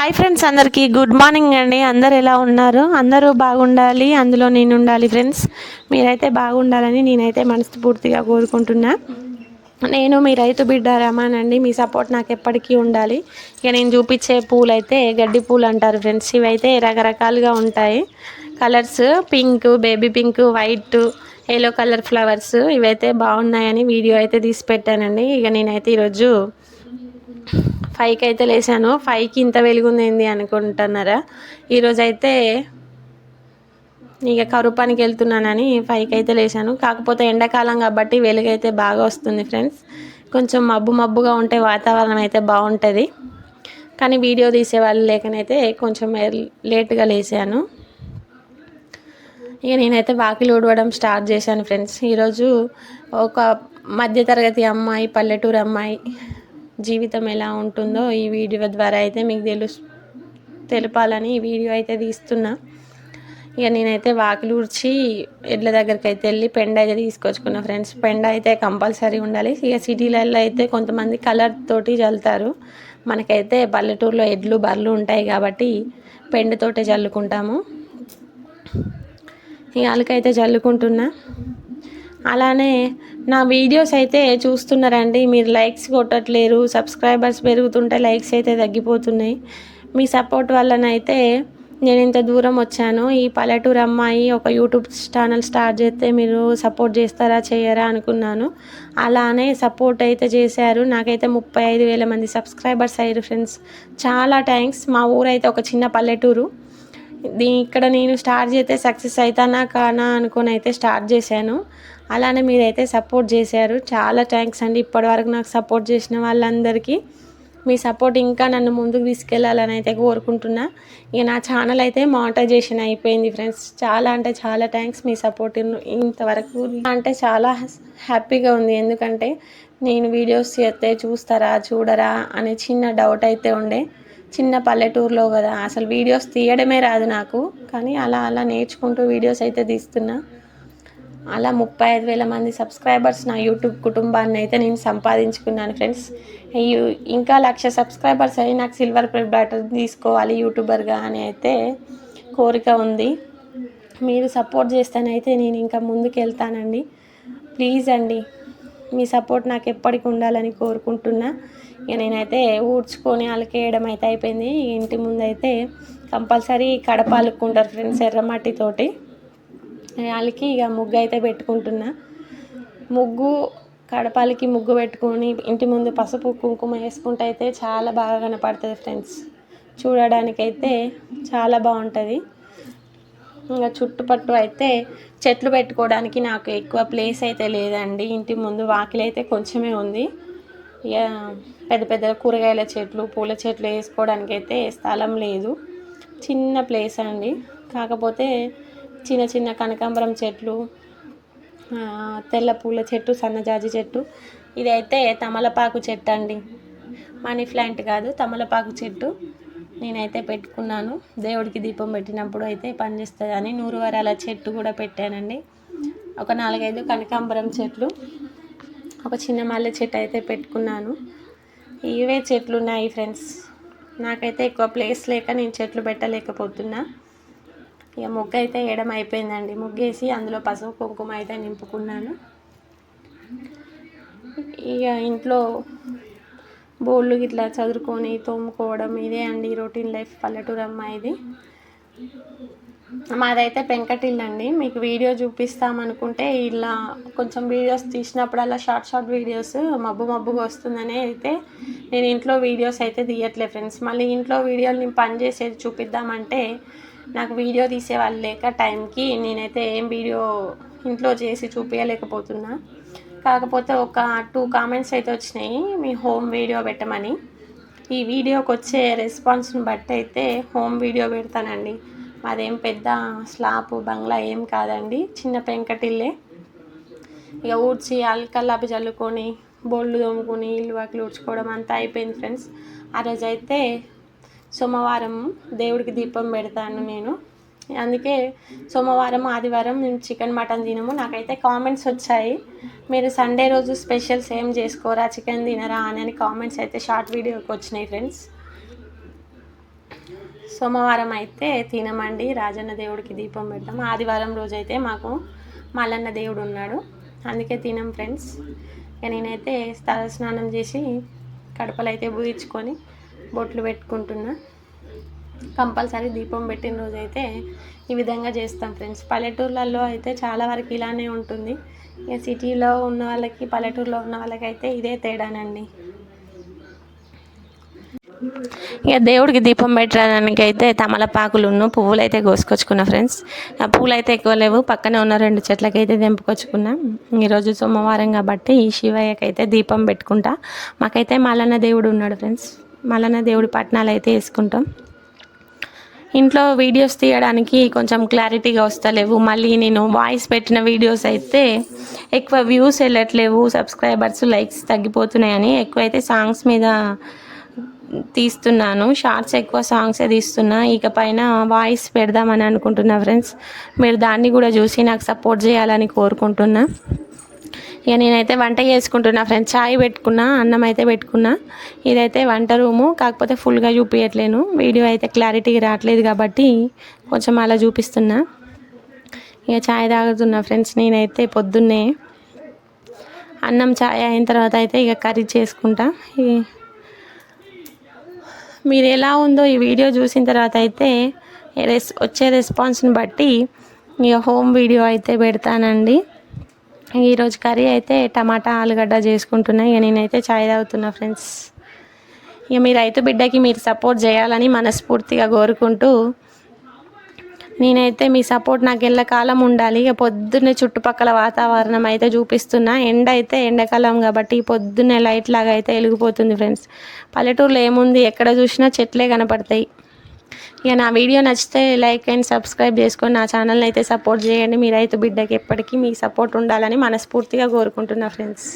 Hi friends అందరికీ. Good morning అండి. అందరు ఎలా ఉన్నారు? అందరూ బాగుండాలి. అందులో నేను ఉండాలి ఫ్రెండ్స్. మీరైతే బాగుండాలని నేనైతే మనస్ఫూర్తిగా కోరుకుంటున్నా. నేను మీ రైతు బిడ్డ రమానండి మీ సపోర్ట్ నాకు ఎప్పటికీ ఉండాలి. ఇక నేను చూపించే పూలు అయితే గడ్డి పూలు అంటారు ఫ్రెండ్స్. ఇవైతే రకరకాలుగా ఉంటాయి. Colours pink baby pink white yellow colour flowers ఇవైతే బాగున్నాయని వీడియో అయితే తీసి పెట్టానండి. ఇక నేనైతే ఈరోజు ఫైవ్కి అయితే లేసాను. ఫైవ్కి ఇంత వెలుగుంది ఏంది అనుకుంటున్నారా? ఈరోజు అయితే ఇక కరువు పనికి వెళ్తున్నానని ఫైవ్కి అయితే లేచాను కాకపోతే ఎండాకాలం కాబట్టి వెలుగైతే బాగా వస్తుంది ఫ్రెండ్స్. కొంచెం మబ్బు మబ్బుగా ఉంటే వాతావరణం అయితే బాగుంటుంది. కానీ వీడియో తీసే వాళ్ళు లేకనైతే కొంచెం లేట్గా లేచాను ఇక నేనైతే వాకిలి ఊడవడం స్టార్ట్ చేశాను ఫ్రెండ్స్. ఈరోజు ఒక మధ్యతరగతి అమ్మాయి పల్లెటూరు అమ్మాయి జీవితం ఎలా ఉంటుందో ఈ వీడియో ద్వారా అయితే మీకు తెలుసు తెలపాలని ఈ వీడియో అయితే తీస్తున్నా. ఇక నేనైతే వాకిలి ఊడ్చి ఎడ్ల దగ్గరికి అయితే వెళ్ళి పెండ అయితే తీసుకొచ్చుకున్నా ఫ్రెండ్స్. పెండ అయితే కంపల్సరీ ఉండాలి. ఇక సిటీలలో అయితే కొంతమంది కలర్ తోటి చల్లుతారు మనకైతే పల్లెటూరులో ఎడ్లు బర్రెలు ఉంటాయి కాబట్టి పెండతోటే చల్లుకుంటాము ఇక అలకైతే చల్లుకుంటున్నా అలానే నా వీడియోస్ అయితే చూస్తున్నారండి. మీరు లైక్స్ కొట్టట్లేరు సబ్స్క్రైబర్స్ పెరుగుతుంటే లైక్స్ అయితే తగ్గిపోతున్నాయి. మీ సపోర్ట్ వల్లనైతే నేను ఇంత దూరం వచ్చాను. ఈ పల్లెటూరు అమ్మాయి ఒక యూట్యూబ్ ఛానల్ స్టార్ట్ చేస్తే మీరు సపోర్ట్ చేస్తారా చేయరా అనుకున్నాను. అలానే సపోర్ట్ అయితే చేశారు. నాకైతే ముప్పై ఐదు వేల మంది సబ్స్క్రైబర్స్ అయ్యారు ఫ్రెండ్స్. చాలా థ్యాంక్స్ మా ఊరైతే ఒక చిన్న పల్లెటూరు. ఇక్కడ నేను స్టార్ట్ చేస్తే సక్సెస్ అవుతానా కానా అనుకొని అయితే స్టార్ట్ చేశాను. అలానే మీరైతే సపోర్ట్ చేశారు. చాలా థ్యాంక్స్ అండి. ఇప్పటివరకు నాకు సపోర్ట్ చేసిన వాళ్ళందరికీ. మీ సపోర్ట్ ఇంకా నన్ను ముందుకు తీసుకెళ్ళాలని అయితే కోరుకుంటున్నా. ఇక నా ఛానల్ అయితే మానిటైజేషన్ అయిపోయింది ఫ్రెండ్స్. చాలా అంటే చాలా థ్యాంక్స్ మీ సపోర్ట్ ఇంతవరకు. అంటే చాలా హ్యాపీగా ఉంది. ఎందుకంటే నేను వీడియోస్ చేస్తే చూస్తారా చూడరా అనే చిన్న డౌట్ అయితే ఉండే. చిన్న పల్లెటూరులో కదా అసలు వీడియోస్ తీయడమే రాదు నాకు. కానీ అలా అలా నేర్చుకుంటూ వీడియోస్ అయితే తీస్తున్నా. అలా ముప్పై ఐదు వేల మంది సబ్స్క్రైబర్స్ నా యూట్యూబ్ కుటుంబాన్ని అయితే నేను సంపాదించుకున్నాను ఫ్రెండ్స్. ఇంకా లక్ష సబ్స్క్రైబర్స్ అయ్యి నాకు సిల్వర్ ప్లే బటన్ తీసుకోవాలి యూట్యూబర్గా అని అయితే కోరిక ఉంది. మీరు సపోర్ట్ చేస్తానైతే నేను ఇంకా ముందుకు వెళ్తానండి ప్లీజ్ అండి. మీ సపోర్ట్ నాకు ఎప్పటికి ఉండాలని కోరుకుంటున్నా. ఇక నేనైతే ఊడ్చుకొని అలకేయడం అయితే అయిపోయింది. ఇంటి ముందు అయితే కంపల్సరీ కడప అలుక్కుంటారు ఫ్రెండ్స్ ఎర్రమట్టితోటి వాళ్ళకి ఇక ముగ్గు అయితే పెట్టుకుంటున్నా. ముగ్గు కడపాలకి ముగ్గు పెట్టుకొని ఇంటి ముందు పసుపు కుంకుమ వేసుకుంటే అయితే చాలా బాగా కనపడుతుంది ఫ్రెండ్స్. చూడడానికైతే చాలా బాగుంటుంది. ఇంకా చుట్టుపట్టు అయితే చెట్లు పెట్టుకోవడానికి నాకు ఎక్కువ ప్లేస్ అయితే లేదండి. ఇంటి ముందు వాకిలి అయితే కొంచెమే ఉంది. ఇక పెద్ద పెద్ద కూరగాయల చెట్లు పూల చెట్లు వేసుకోవడానికి అయితే స్థలం లేదు. చిన్న ప్లేస్ అండి. కాకపోతే చిన్న చిన్న కనకాంబరం చెట్లు తెల్ల పూల చెట్టు సన్నజాజి చెట్టు ఇదైతే తమలపాకు చెట్టు అండి. మనీ ప్లాంట్ కాదు తమలపాకు చెట్టు. నేనైతే పెట్టుకున్నాను. దేవుడికి దీపం పెట్టినప్పుడు అయితే పనిచేస్తుంది అని నూరు వరాల చెట్టు కూడా పెట్టానండి. ఒక నాలుగైదు కనకాంబరం చెట్లు. ఒక చిన్న మల్లె చెట్టు అయితే పెట్టుకున్నాను. ఇవే చెట్లు ఉన్నాయి ఫ్రెండ్స్. నాకైతే ఎక్కువ ప్లేస్ లేక నేను చెట్లు పెట్టలేకపోతున్నా. ఇక ముగ్గు అయితే వేయడం అయిపోయిందండి. ముగ్గేసి అందులో పసుపు కుంకుమ అయితే నింపుకున్నాను. ఇక ఇంట్లో బోళ్ళు ఇట్లా చదువుకొని తోముకోవడం ఇదే అండి రొటీన్ లైఫ్ పల్లెటూరు అమ్మాయిది. మాదైతే పెంకటిల్లు అండి. మీకు వీడియో చూపిస్తామనుకుంటే ఇలా కొంచెం వీడియోస్ తీసినప్పుడల్లా షార్ట్ షార్ట్ వీడియోస్ మబ్బు మబ్బుగా వస్తుందని అయితే నేను ఇంట్లో వీడియోస్ అయితే తీయట్లేదు ఫ్రెండ్స్ మళ్ళీ ఇంట్లో వీడియోలు నేను పని చేసేది చూపిద్దామంటే నాకు వీడియో తీసే వాళ్ళు లేక టైంకి నేనైతే ఏం వీడియో ఇంట్లో చేసి చూపించలేకపోతున్నా కాకపోతే ఒక టూ కామెంట్స్ అయితే వచ్చినాయి. మీ హోమ్ వీడియో పెట్టమని. ఈ వీడియోకి వచ్చే రెస్పాన్స్ని బట్టి అయితే హోమ్ వీడియో పెడతానండి. మాదేం పెద్ద స్లాప్ బంగ్లా ఏం కాదండి. చిన్న పెంకటిల్లే. ఇక ఊడ్చి అల్కల్లాపి చల్లుకొని బోళ్ళు తోముకొని ఇల్లు వాకిలు ఊడ్చుకోవడం అంతా అయిపోయింది ఫ్రెండ్స్ ఆ రోజైతే సోమవారం దేవుడికి దీపం పెడతాను నేను. అందుకే సోమవారం ఆదివారం మేము చికెన్ మటన్ తినము. నాకైతే కామెంట్స్ వచ్చాయి. మీరు సండే రోజు స్పెషల్స్ ఏం చేసుకోరా? చికెన్ తినరా అని కామెంట్స్ అయితే షార్ట్ వీడియోకి వచ్చినాయి ఫ్రెండ్స్. సోమవారం అయితే తినమండి. రాజన్న దేవుడికి దీపం పెడతాం. ఆదివారం రోజు అయితే మాకు మల్లన్న దేవుడు ఉన్నాడు. అందుకే తినం ఫ్రెండ్స్. ఇక నేనైతే తల స్నానం చేసి కడపలు అయితే బూయించుకొని బొట్లు పెట్టుకుంటున్నా. కంపల్సరీ దీపం పెట్టిన రోజు అయితే ఈ విధంగా చేస్తాం ఫ్రెండ్స్. పల్లెటూర్లలో అయితే చాలా వరకు ఇలానే ఉంటుంది. ఇక సిటీలో ఉన్న వాళ్ళకి పల్లెటూరులో ఉన్న వాళ్ళకి అయితే ఇదే తేడానండి. ఇక దేవుడికి దీపం పెట్టడానికి అయితే తమలపాకులున్న పువ్వులు అయితే కోసుకొచ్చుకున్నా ఫ్రెండ్స్. ఆ పువ్వులు అయితే ఎక్కువ లేవు. పక్కనే ఉన్న రెండు చెట్లకైతే తెంపుకొచ్చుకున్నా. ఈరోజు సోమవారం కాబట్టి ఈ శివయ్యకైతే దీపం పెట్టుకుంటా. మాకైతే మల్లన్న దేవుడు ఉన్నాడు ఫ్రెండ్స్. మల్లన్న దేవుడి పట్నాలు అయితే వేసుకుంటాం. ఇంట్లో వీడియోస్ తీయడానికి కొంచెం క్లారిటీగా వస్తలేవు. మళ్ళీ నేను వాయిస్ పెట్టిన వీడియోస్ అయితే ఎక్కువ వ్యూస్ వెళ్ళట్లేవు. సబ్స్క్రైబర్స్ లైక్స్ తగ్గిపోతున్నాయని ఎక్కువ అయితే సాంగ్స్ మీద తీస్తున్నాను. షార్ట్స్ ఎక్కువ సాంగ్సే తీస్తున్నా. ఇక పైన వాయిస్ పెడదామని అనుకుంటున్నా ఫ్రెండ్స్ మీరు దాన్ని కూడా చూసి నాకు సపోర్ట్ చేయాలని కోరుకుంటున్నా. ఇక నేనైతే వంట చేసుకుంటున్నా ఫ్రెండ్స్. చాయ్ పెట్టుకున్నా అన్నం అయితే పెట్టుకున్నా. ఇదైతే వంట రూము. కాకపోతే ఫుల్గా చూపించట్లేను వీడియో అయితే క్లారిటీగా రావట్లేదు కాబట్టి కొంచెం అలా చూపిస్తున్నా. ఇక చాయ్ తాగుతున్నా ఫ్రెండ్స్. నేనైతే పొద్దున్నే అన్నం చాయ్ అయిన తర్వాత అయితే ఇక కర్రీ చేసుకుంటా. మీరు ఎలా ఉందో ఈ వీడియో చూసిన తర్వాత అయితే రెస్ వచ్చే రెస్పాన్స్ని బట్టి ఇక హోమ్ వీడియో అయితే పెడతానండి. ఈరోజు కర్రీ అయితే టమాటా ఆలుగడ్డ చేసుకుంటున్నా. ఇక నేనైతే చాయ్ తాగుతున్నా ఫ్రెండ్స్. ఇక మీ రైతు బిడ్డకి మీరు సపోర్ట్ చేయాలని మనస్ఫూర్తిగా కోరుకుంటూ నేనైతే మీ సపోర్ట్ నాకు ఎల్లకాలం ఉండాలి. ఇక పొద్దున్నే చుట్టుపక్కల వాతావరణం అయితే చూపిస్తున్నా. ఎండ అయితే ఎండాకాలం కాబట్టి పొద్దున్నే లైట్ లాగా అయితే వెలిగిపోతుంది ఫ్రెండ్స్. పల్లెటూరులో ఏముంది? ఎక్కడ చూసినా చెట్లే కనపడతాయి. ఇక నా వీడియో నచ్చితే లైక్ అండ్ సబ్స్క్రైబ్ చేసుకొని నా ఛానల్ని అయితే సపోర్ట్ చేయండి. మీ రైతు బిడ్డకి ఎప్పటికీ మీ సపోర్ట్ ఉండాలని మనస్ఫూర్తిగా కోరుకుంటున్నా ఫ్రెండ్స్.